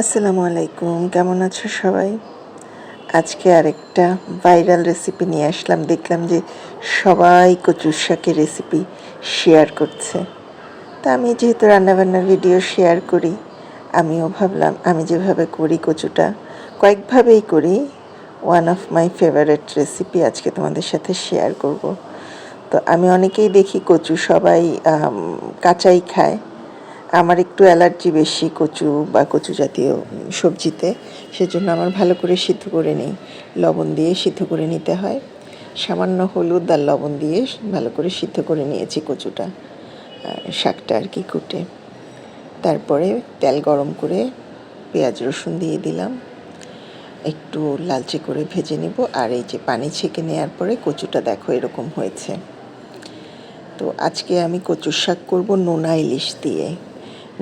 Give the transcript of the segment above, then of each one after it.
আসসালামু আলাইকুম, কেমন আছো সবাই? আজকে আরেকটা ভাইরাল রেসিপি নিয়ে আসলাম। দেখলাম যে সবাই কচুর শাকের রেসিপি শেয়ার করছে। তা আমি যেহেতু রান্নাবান্নার ভিডিও শেয়ার করি, আমিও ভাবলাম, আমি যেভাবে করি কচুটা, কয়েকভাবেই করি। One of my favourite recipe আজকে তোমাদের সাথে শেয়ার করব। তো আমি অনেকেই দেখি কচু সবাই কাঁচাই খায়। আমার একটু অ্যালার্জি বেশি কচু বা কচু জাতীয় সবজিতে, সেজন্য আমার ভালো করে সিদ্ধ করে নিই। লবণ দিয়ে সিদ্ধ করে নিতে হয়। সামান্য হলুদ আর লবণ দিয়ে ভালো করে সিদ্ধ করে নিয়েছি কচুটা শাকটা আর কি কুটে। তারপরে তেল গরম করে পেঁয়াজ রসুন দিয়ে দিলাম। একটু লালচে করে ভেজে নেব আর এই যে পানি ছেঁকে নেওয়ার পরে কচুটা দেখো এরকম হয়েছে। তো আজকে আমি কচুর শাক করব নোনা ইলিশ দিয়ে।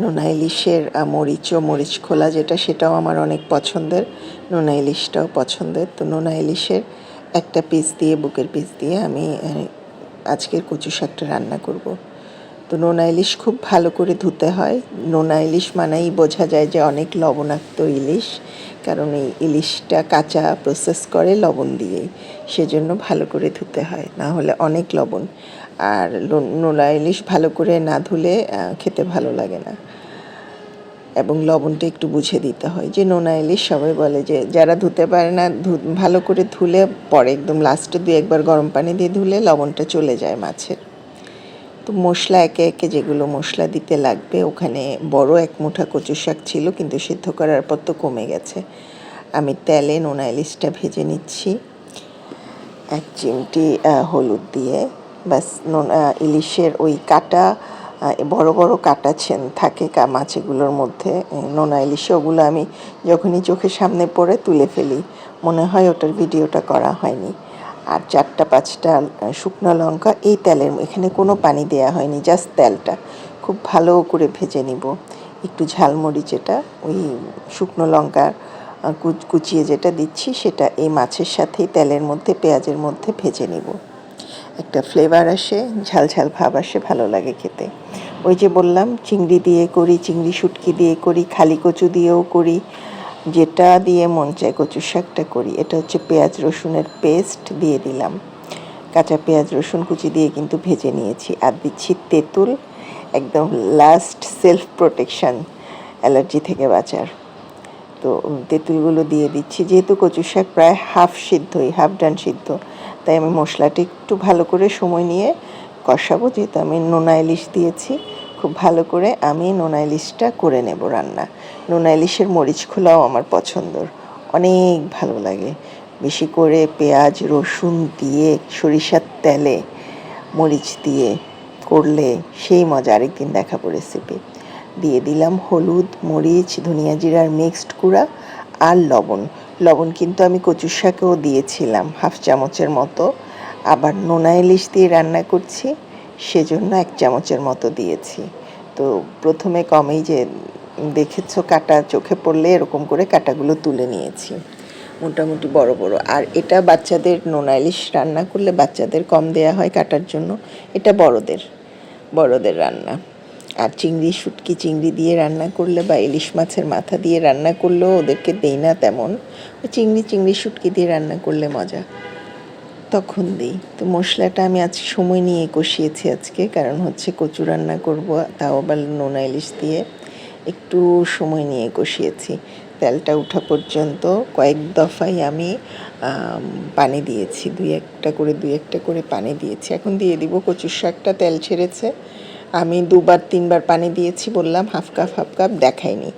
নোনা ইলিশের মরিচ ও মরিচ খোলা যেটা, সেটাও আমার অনেক পছন্দের। নোনা ইলিশটাও পছন্দের। তো নোনা ইলিশের একটা পিস দিয়ে, বুকের পিস দিয়ে আমি আজকের কচু শাকটা রান্না করব। তো নোনা ইলিশ খুব ভালো করে ধুতে হয়। নোনা ইলিশ মানেই বোঝা যায় যে অনেক লবণাক্ত ইলিশ, কারণ এই ইলিশটা কাঁচা প্রসেস করে লবণ দিয়েই। সেজন্য ভালো করে ধুতে হয়, না হলে অনেক লবণ। আর লো- নোনা ইলিশ ভালো করে না ধুলে খেতে ভালো লাগে না। এবং লবণটা একটু বুঝে দিতে হয়। যে নোনা ইলিশ সবাই বলে যে, যারা ধুতে পারে না ভালো করে ধুলে পরে একদম লাস্টে দু একবার গরম পানি দিয়ে ধুলে লবণটা চলে যায় মাছের। তো মশলা একে একে যেগুলো মশলা দিতে লাগবে, ওখানে বড় এক মুঠা কচু শাক ছিল, কিন্তু সিদ্ধ করার পর তো কমে গেছে। আমি তেলে নোনা ইলিশটা ভেজে নিচ্ছি। এক চিমটি হলুদ দিয়ে। নোনা ইলিশের ওই কাটা বড় বড় কাটা ছেন থাকে মাছগুলোর মধ্যে। নোনা ইলিশে, ওগুলো আমি যখনই চোখের সামনে পড়ে তুলে ফেলি। মনে হয় ওটার ভিডিওটা করা হয়নি। আর চারটা, পাঁচটা শুকনো লঙ্কা, এই তেলের এখানে কোনো পানি দেওয়া হয়নি, জাস্ট তেলটা। খুব ভালো করে ভেজে নিব। একটু ঝালমরিচ যেটা ওই শুকনো লঙ্কার কুচিয়ে যেটা দিচ্ছি সেটা এই মাছের সাথেই তেলের মধ্যে, পেঁয়াজের মধ্যে ভেজে নিব। একটা ফ্লেভার আসে, ঝাল ঝাল ভাব আসে, ভালো লাগে খেতে। ওই যে বললাম, চিংড়ি দিয়ে করি, চিংড়ি শুটকি দিয়ে করি, খালি কচু দিয়েও করি, যেটা দিয়ে মন চায় কচু শাকটা করি। এটা হচ্ছে পেঁয়াজ রসুনের পেস্ট দিয়ে দিলাম। কাঁচা পেঁয়াজ, রসুন কুচি দিয়ে কিন্তু ভেজে নিয়েছি। আর দিচ্ছি তেঁতুল, একদম লাস্ট সেলফ প্রোটেকশন অ্যালার্জি থেকে বাঁচার। তো তেঁতুলগুলো দিয়ে দিচ্ছি। যেহেতু কচু শাক প্রায় হাফ সিদ্ধই হাফ ডান সিদ্ধ, তাই আমি মশলাটি একটু ভালো করে সময় নিয়ে কষাবো। যেহেতু আমি নোনা ইলিশ দিয়েছি, খুব ভালো করে আমি নোনা ইলিশটা করে নেব রান্না। নোনা ইলিশের মরিচ খোলাও আমার পছন্দর, অনেক ভালো লাগে। বেশি করে পেঁয়াজ, রসুন দিয়ে, সরিষার তেলে মরিচ দিয়ে করলে সেই মজা আরেকদিন দেখাবো রেসিপি দিয়ে দিলাম হলুদ, মরিচ, ধনিয়া জিরার মিক্সড গুঁড়া আর লবণ। লবণ কিন্তু আমি কচুর শাকেও দিয়েছিলাম, হাফ চামচের মতো। আবার নোনা ইলিশ দিয়ে রান্না করছি, সেজন্য এক চামচের মতো দিয়েছি। তো প্রথমে কমেই যে দেখেছ কাটা চোখে পড়লে এরকম করে কাটাগুলো তুলে নিয়েছি। মোটামুটি বড় বড়। আর এটা বাচ্চাদের নোনা ইলিশ রান্না করলে বাচ্চাদের কম দেয়া হয় কাটার জন্য। এটা বড়দের বড়দের রান্না। আর চিংড়ি শুটকি চিংড়ি দিয়ে রান্না করলে বা ইলিশ মাছের মাথা দিয়ে রান্না করলেও ওদেরকে দেই না তেমন। ওই চিংড়ি চিংড়ি শুটকি দিয়ে রান্না করলে মজা। তখন দিই। তো মশলাটা আমি আজ সময় নিয়ে কষিয়েছি আজকে কারণ হচ্ছে কচু রান্না করব তাও আবার নোনা ইলিশ দিয়ে। একটু সময় নিয়ে কষিয়েছি। তেলটা ওঠা পর্যন্ত কয়েক দফায় আমি আম, পানি দিয়েছি। দুই একটা করে দুই একটা করে পানি দিয়েছি। এখন দিয়ে দিব কচুর শাকটা তেল ছেড়েছে। আমি দুবার, তিনবার পানি দিয়েছি বললাম, হাফ কাপ হাফ কাপ দেখাইনি।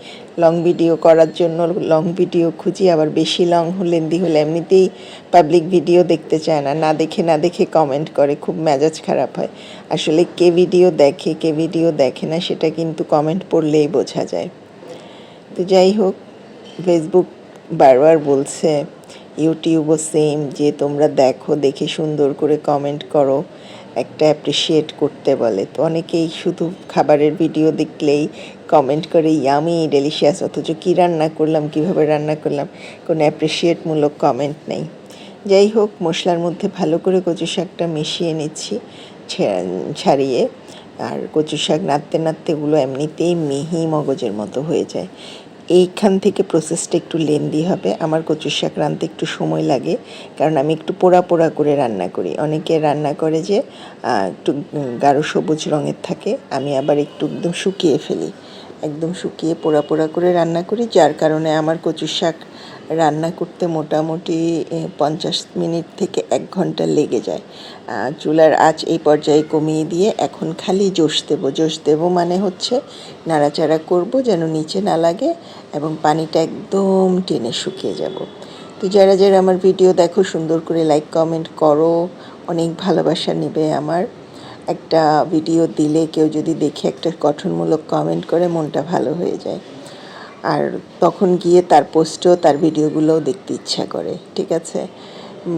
লং ভিডিও করার জন্য লং ভিডিও খুঁজি, আবার বেশি লং লেন্দি হলে এমনিতেই পাবলিক ভিডিও দেখতে চায় না। না দেখে না দেখে কমেন্ট করে, খুব মেজাজ খারাপ হয়। আসলে কে ভিডিও দেখে, কে ভিডিও দেখে না, সেটা কিন্তু কমেন্ট পড়লেই বোঝা যায়। তো যাই হোক ফেসবুক বারবার বলছে ইউটিউবও সেম যে তোমরা দেখো, দেখে সুন্দর করে কমেন্ট করো। একটা অ্যাপ্রিসিয়েট করতে বলে। তো অনেকেই শুধু খাবারের ভিডিও দেখলেই কমেন্ট করে ইয়ামি ডেলিশিয়াস অথচ কী রান্না করলাম, কীভাবে রান্না করলাম, কোনো অ্যাপ্রিসিয়েটমূলক কমেন্ট নেই। যাই হোক, মশলার মধ্যে ভালো করে কচু শাকটা মিশিয়ে নিচ্ছি ছাড়িয়ে। আর কচু শাক নাড়তে নাড়তে ওগুলো এমনিতেই মিহি মগজের মতো হয়ে যায়। এইখান থেকে প্রসেসটা একটু লেন্দি হবে। আমার কচুর শাক রাঁধতে একটু সময় লাগে, কারণ আমি একটু পোড়া পোড়া করে রান্না করি। অনেকে রান্না করে যে একটু গাঢ় সবুজ রঙের থাকে, আমি আবার একটু একদম শুকিয়ে ফেলি। একদম শুকিয়ে পোড়া পোড়া করে রান্না করি, যার কারণে আমার কচুর শাক রান্না করতে মোটামুটি পঞ্চাশ মিনিট থেকে এক ঘণ্টা লেগে যায়। চুলার আঁচ এই পর্যায়ে কমিয়ে দিয়ে এখন খালি জোশ দেবো। জোশ দেবো মানে হচ্ছে নাড়াচাড়া করব যেন নিচে না লাগে এবং পানিটা একদম টেনে শুকিয়ে যাব। তো যারা যারা আমার ভিডিও দেখো, সুন্দর করে লাইক কমেন্ট করো, অনেক ভালোবাসা নেবে আমার। একটা ভিডিও দিলে কেউ যদি দেখে একটা গঠনমূলক কমেন্ট করে, মনটা ভালো হয়ে যায়। আর তখন গিয়ে তার পোস্টও, তার ভিডিওগুলোও দেখতে ইচ্ছা করে, ঠিক আছে?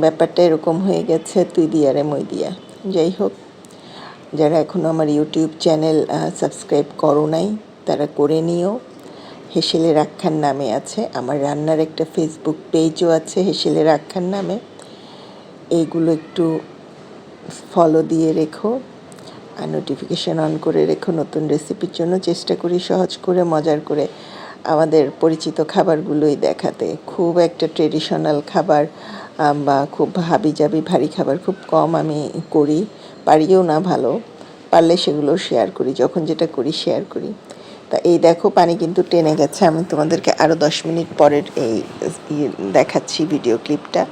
ব্যাপারটা এরকম হয়ে গেছে, তুই দিয়ারে মই দিয়া। যাই হোক, যারা এখনও আমার ইউটিউব চ্যানেল সাবস্ক্রাইব করো নাই, তারা করে নিও। হেসেলের আখ্যান নামে আছে, আমার রান্নার একটা ফেসবুক পেজও আছে হেসেলের আখ্যান নামে। এইগুলো একটু ফলো দিয়ে রেখো, আর নোটিফিকেশান অন করে রেখো, নতুন রেসিপির জন্য চেষ্টা করি সহজ করে, মজার করে। আমাদের পরিচিত খাবারগুলোই দেখাতে। খুব একটা ট্রেডিশনাল খাবার বা খুব হাবি জাবি ভারী খাবার খুব কম আমি করি। পারিও না ভালো, পারলে সেগুলো শেয়ার করি, যখন যেটা করি শেয়ার করি। তা এই দেখো পানি কিন্তু টেনে গেছে, আমি তোমাদেরকে আরও দশ মিনিট পরের এই দেখাচ্ছি ভিডিও ক্লিপটা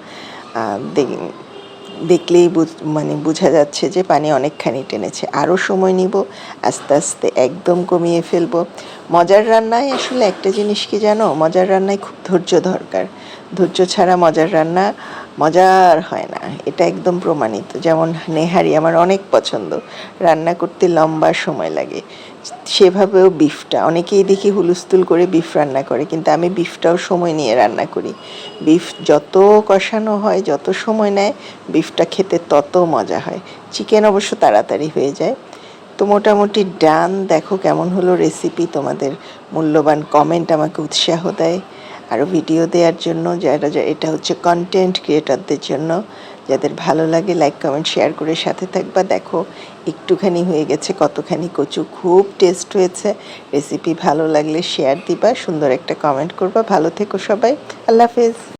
দেখলেই মানে বোঝা যাচ্ছে যে পানি অনেকখানি টেনেছে। আরও সময় নিব, আস্তে আস্তে একদম কমিয়ে ফেলব। মজার রান্নায় আসলে একটা জিনিস কি জানো? মজার রান্নায় খুব ধৈর্য দরকার। ধৈর্য ছাড়া মজার রান্না মজার হয় না। এটা একদম প্রমাণিত। যেমন নেহারি আমার অনেক পছন্দ। রান্না করতে লম্বা সময় লাগে। সেভাবেও বিফটা অনেকেই দেখি হুলুস্থুল করে বিফ রান্না করে, কিন্তু আমি বিফটাও সময় নিয়ে রান্না করি। বিফ যত কষানো হয়, যত সময় নেয় বিফটা খেতে তত মজা হয়। চিকেন অবশ্য তাড়াতাড়ি হয়ে যায়। তো মোটামুটি ডান দেখো কেমন হলো রেসিপি তোমাদের মূল্যবান কমেন্ট আমাকে উৎসাহ দেয়। আরও ভিডিও দেওয়ার জন্য, যারা এটা হচ্ছে কন্টেন্ট ক্রিয়েটরদের জন্য। যাদের ভালো লাগে লাইক কমেন্ট শেয়ার করে সাথে থাকবা। দেখো, একটুখানি হয়ে গেছে, কতখানি কচু। খুব টেস্ট হয়েছে। রেসিপি ভালো লাগলে শেয়ার দিবা, সুন্দর একটা কমেন্ট করবা। ভালো থেকো সবাই। আল্লাহ হাফেজ।